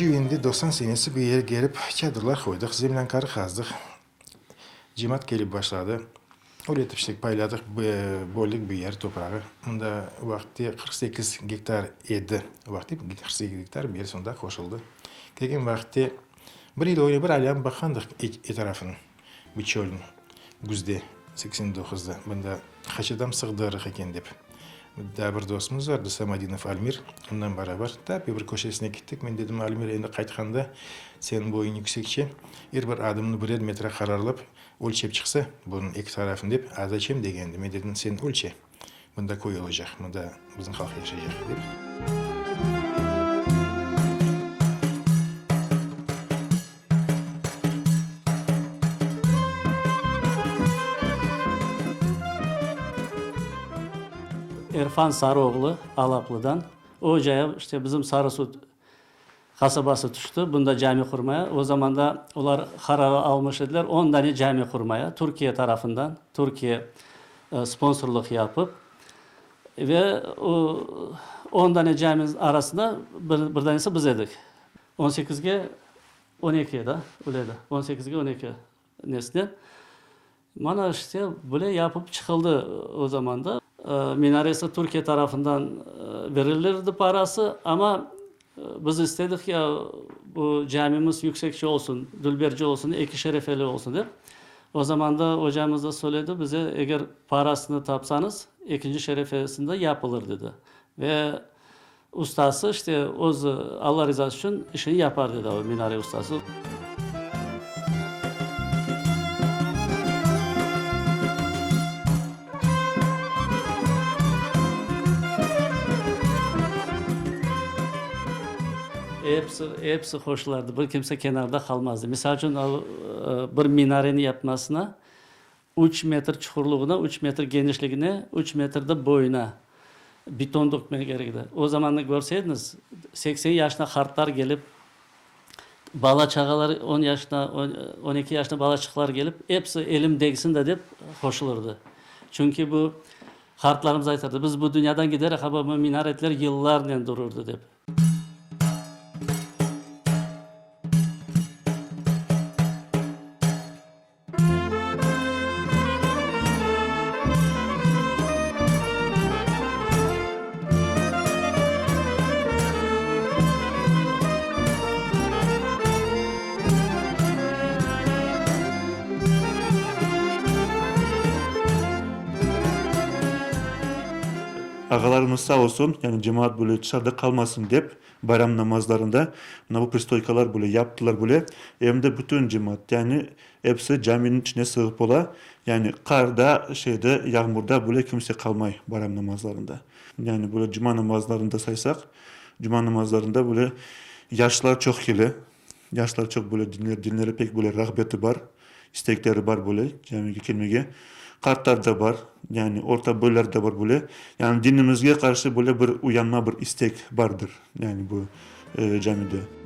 Жи 90 сенесі бүйер керіп чадырлар қойдық, землянкары қаздық. Жимат келіп башлады. Ол етіпшілік пайладық болдық бүйер топырағы. Мұнда уақытте 48 гектар еді. Уақытте 48 гектар бейер сонда қошылды. Кеген уақытте бір ел ойлы бір әлем баққандық етарафын, бүчөлін, күзде, 89-ды. Мұнда қачыдам сұғдырық екен деп да бір досымыз бар досамадинов альмир онымен барабар. Тәпе бір көшесіне кеттік. Мен дедім альмир енді қайтқанда сенің бойың yüksek ше бір адымны бірер метр қарарлап өлшеп шықса бұның екі тарафын деп а зачем? дегенді. Мен дедім сен өлше. Мұнда кое жақ мұнда біздің халық жақ деп. Erfan Sarıoğlu Alaplı'dan. O hocaya işte bizim Sarısu kasabası düştü. Bunda cami kurmaya. O zaman da onlar kararı almış dediler. 10 tane cami kurmaya. Türkiye tarafından. Türkiye e, sponsorluk yapıp ve o 10 tane caminin arasında bir, bir tanesi biz edik. 18'ge 12'ye da öyle de. 18'ge 12 nesne. Mana işte böyle yapıp çıkıldı o zaman da. E, minaresi Türkiye tarafından e, verilirdi parası ama e, biz istedik ya bu camimiz yüksekçe olsun, dülberci olsun, eki şerefeli olsun diye. O zaman da hocamız da söyledi bize eğer parasını tapsanız ikinci şerefesinde yapılır dedi. Ve ustası işte o Allah rızası için işini yapar dedi o minare ustası. Hepsi, hepsi hoşlardı. Bir kimse kenarda kalmazdı. Misal için e, bir minarenin yapmasına 3 metre çukurluğuna, 3 metre genişliğine, 3 metrede boyuna beton dökmek gerekti. O zaman da görseydiniz 80 yaşında kartlar gelip bala çağalar 10 yaşında, 10 12 yaşında balaçıklar gelip hepsi elim değsin de deyip hoşulurdu. Çünkü bu kartlarımız aytardı. Biz bu dünyadan giderek ama bu minaretler yıllarla dururdu deyip. Ağalarımız sağ olsun yani cemaat böyle dışarıda kalmasın deyip bayram namazlarında bu pristoykalar böyle yaptılar böyle. Hem de bütün cemaat yani hepsi caminin içine sığıp ola. Yani karda şeyde yağmurda böyle kimse kalmay bayram namazlarında. Yani böyle cuma namazlarında saysak cuma namazlarında böyle yaşlar çok hile. Yaşlar çok böyle dinler, dinlere pek böyle rağbeti var. istekleri var böyle camiye. Kartlar da var. Yani orta boylar da var böyle. Yani dinimizge karşı böyle bir uyanma, bir istek vardır. Yani bu e, camide.